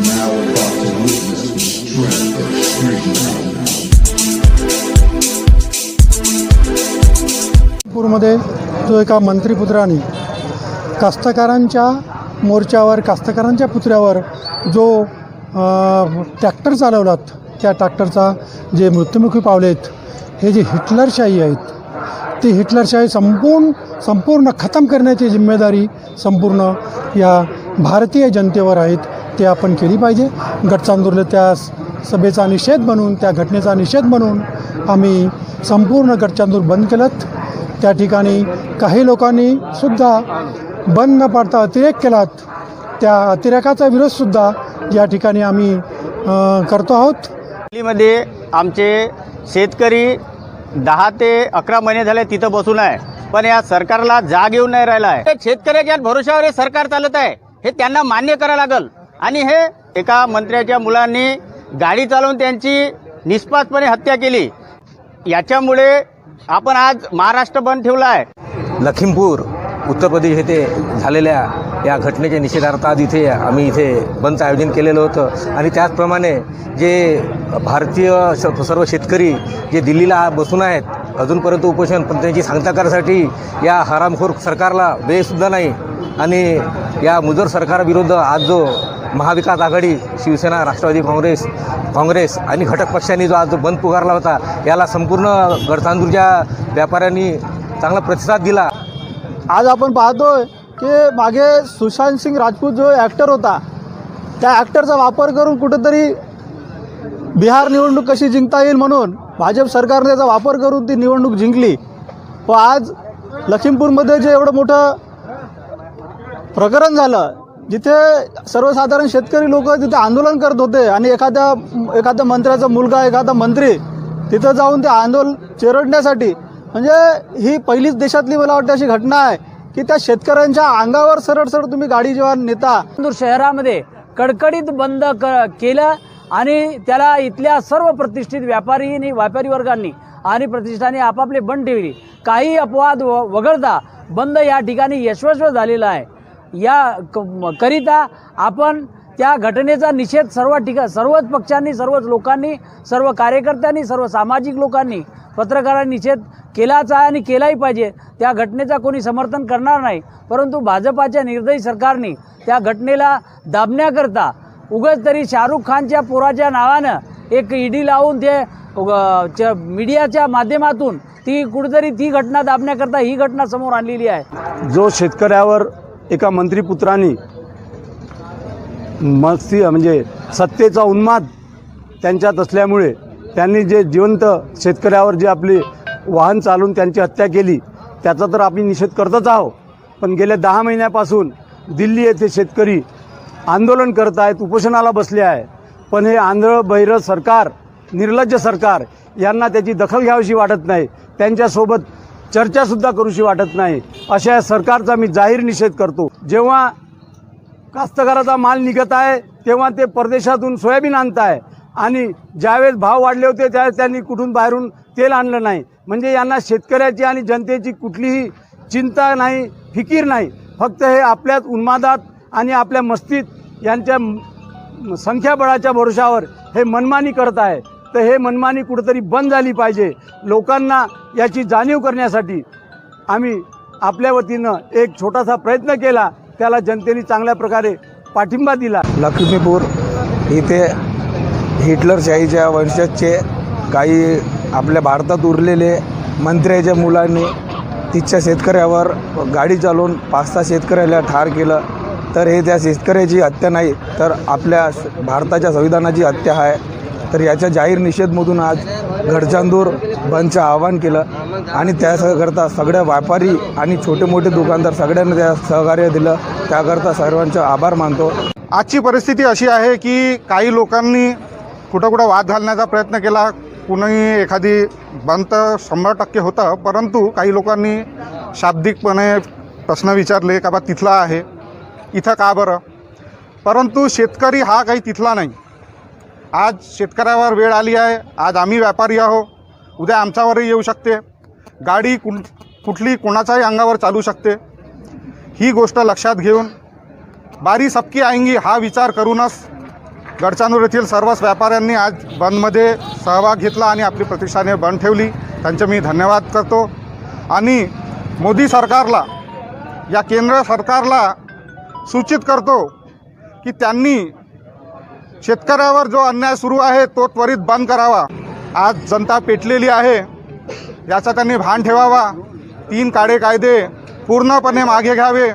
now नागपूरमध्ये जो एका मंत्रीपुत्राने कास्तकारांच्या मोर्चावर कास्तकारांच्या पुत्र्यावर जो ट्रॅक्टर चालवलात त्या ट्रॅक्टरचा जे मृत्युमुखी पावलेत हे जे हिटलरशाही आहेत ती हिटलरशाही संपूर्ण संपूर्ण खतम करण्याची जिम्मेदारी संपूर्ण या भारतीय जनतेवर आहेत. ते आपण केली पाहिजे. गटचांदूरला त्या सभेचा निषेध म्हणून त्या घटनेचा निषेध म्हणून आम्ही संपूर्ण गटचांदूर बंद केलं. त्या ठिकाणी काही लोकांनी सुद्धा बंद न पाडता अतिरेक केलात. त्या अतिरेकाचा विरोधसुद्धा या ठिकाणी आम्ही करतो आहोत. दिल्लीमध्ये आमचे शेतकरी दहा ते अकरा महिने झाले तिथं बसून आहे. पण या सरकारला जाग येऊन नाही राहिला आहे. शेतकऱ्याच्या भरोशावर हे सरकार चालत आहे. हे त्यांना मान्य करावं लागेल. आणि हे एका मंत्र्याच्या मुलांनी गाडी चालवून त्यांची निष्पासपणे हत्या केली. याच्यामुळे आपण आज महाराष्ट्र बंद ठेवला आहे लखीमपूर उत्तर प्रदेश येथे झालेल्या या घटनेच्या निषेधार्थ आज इथे आम्ही इथे बंदचं आयोजन केलेलं होतं. आणि त्याचप्रमाणे जे भारतीय सर्व शेतकरी जे दिल्लीला बसून आहेत अजूनपर्यंत उपोषण पण त्यांची सांगता करण्यासाठी या हरामखोर सरकारला वेळसुद्धा नाही. आणि या मुजर सरकारविरुद्ध आज जो महाविकास आघाडी शिवसेना राष्ट्रवादी काँग्रेस काँग्रेस आणि घटक पक्षांनी जो आज बंद पुकारला होता याला संपूर्ण गडतांदूरच्या व्यापाऱ्यांनी चांगला प्रतिसाद दिला. आज आपण पाहतोय की मागे सुशांत सिंग राजपूत जो ॲक्टर होता त्या ॲक्टरचा वापर करून कुठंतरी बिहार निवडणूक कशी जिंकता येईल म्हणून भाजप सरकारने त्याचा वापर करून ती निवडणूक जिंकली. व आज लखीमपूरमध्ये जे एवढं मोठं प्रकरण झालं जिथे सर्वसाधारण शेतकरी लोक तिथे आंदोलन करत होते आणि एखाद्या एखाद्या मंत्र्याचा मुलगा एखादा मंत्री तिथं जाऊन ते आंदोलन चिरडण्यासाठी म्हणजे ही पहिलीच देशातली मला वाटते अशी घटना आहे की त्या शेतकऱ्यांच्या अंगावर सरळ सरळ तुम्ही गाडी जेव्हा नेता शहरामध्ये कडकडीत बंद क केलं आणि त्याला इथल्या सर्व प्रतिष्ठित व्यापारी व्यापारी वर्गांनी आणि प्रतिष्ठाने आपापले बंद ठेवली. काही अपवाद व- वगळता बंद या ठिकाणी यशस्वी झालेला आहे. या क- करिता आपण त्या घटनेचा निषेध सर्व ठिका सर्वच पक्षांनी सर्वच लोकांनी सर्व कार्यकर्त्यांनी सर्व सामाजिक लोकांनी पत्रकारांनी निषेध केलाच आहे आणि केलाही पाहिजे. त्या घटनेचा कोणी समर्थन करणार नाही. परंतु भाजपाच्या निर्दयी सरकारने त्या घटनेला दाबण्याकरता उगच तरी शाहरुख खानच्या पोराच्या नावानं एक ईडी लावून ते च- मीडियाच्या माध्यमातून ती कुठेतरी ती घटना दाबण्याकरता ही घटना समोर आणलेली आहे. जो शेतकऱ्यावर एका मंत्रीपुत्राने मस्ती म्हणजे सत्तेचा उन्माद त्यांच्यात असल्यामुळे त्यांनी जे जिवंत शेतकऱ्यावर जे आपली वाहन चालवून त्यांची हत्या केली त्याचा तर आम्ही निषेध करतच आहोत. पण गेल्या दहा महिन्यापासून दिल्ली येथे शेतकरी आंदोलन करत आहेत उपोषणाला बसले आहे पण हे आंधळ बहिरं सरकार निर्लज्ज सरकार यांना त्याची दखल घ्यावीशी वाटत नाही. त्यांच्यासोबत चर्चासुद्धा करूशी वाटत नाही. अशा या सरकारचा मी जाहीर निषेध करतो. जेव्हा कास्तकाराचा माल निघत आहे तेव्हा ते परदेशातून सोयाबीन आणत आहे आणि ज्यावेळेस भाव वाढले होते त्यावेळेस त्यांनी कुठून बाहेरून तेल आणलं नाही. म्हणजे यांना शेतकऱ्याची आणि जनतेची कुठलीही चिंता नाही फिकीर नाही. फक्त हे आपल्याच उन्मादात आणि आपल्या मस्तीत यांच्या संख्याबळाच्या भरोशावर हे मनमानी करत आहे. तर हे मनमानी कुठंतरी बंद झाली पाहिजे लोकांना याची जाणीव करण्यासाठी. आम्ही आपल्या वतीनं एक छोटासा प्रयत्न केला त्याला जनतेने चांगल्या प्रकारे पाठिंबा दिला. लक्ष्मीपूर इथे हिटलरशाहीच्या वंशजचे काही आपल्या भारतात उरलेले मंत्र्याच्या मुलांनी तिच्या शेतकऱ्यावर गाडी चालवून पाच सहा शेतकऱ्याला ठार केलं. तर हे त्या शेतकऱ्याची हत्या नाही तर आपल्या भारताच्या संविधानाची हत्या आहे. तर याच्या जाहीर निषेधमधून आज घडचांदूर बंदचं आवाहन केलं. आणि त्याकरता सगळ्या व्यापारी आणि छोटे मोठे दुकानदार सगळ्यांना त्या सहकार्य दिलं. त्याकरता सर्वांचा आभार मानतो. आजची परिस्थिती अशी आहे की काही लोकांनी कुठं कुठं वाद घालण्याचा प्रयत्न केला. कुणी एखादी बंद शंभर टक्के होतं परंतु काही लोकांनी शाब्दिकपणे प्रश्न विचारले का बा तिथला आहे. इथं का बरं? परंतु शेतकरी हा काही तिथला नाही. आज शेतकऱ्यावर वेळ आली आहे. आज आम्ही व्यापारी आहो उद्या आमच्यावरही येऊ शकते. गाडी कुण कुठली कोणाच्याही अंगावर चालू शकते. ही गोष्ट लक्षात घेऊन बारी सबकी आएंगी हा विचार करूनच गडचानूर येथील सर्वच व्यापाऱ्यांनी आज बंदमध्ये सहभाग घेतला आणि आपली प्रतिष्ठाने बंद ठेवली. त्यांचे मी धन्यवाद करतो. आणि मोदी सरकारला या केंद्र सरकारला सूचित करतो की त्यांनी शेतकऱ्यावर जो अन्याय सुरू आहे तो त्वरित बंद करावा. आज जनता पेटलेली आहे. याचा त्यांनी भान ठेवावा. तीन काळे कायदे पूर्णपणे मागे घ्यावे.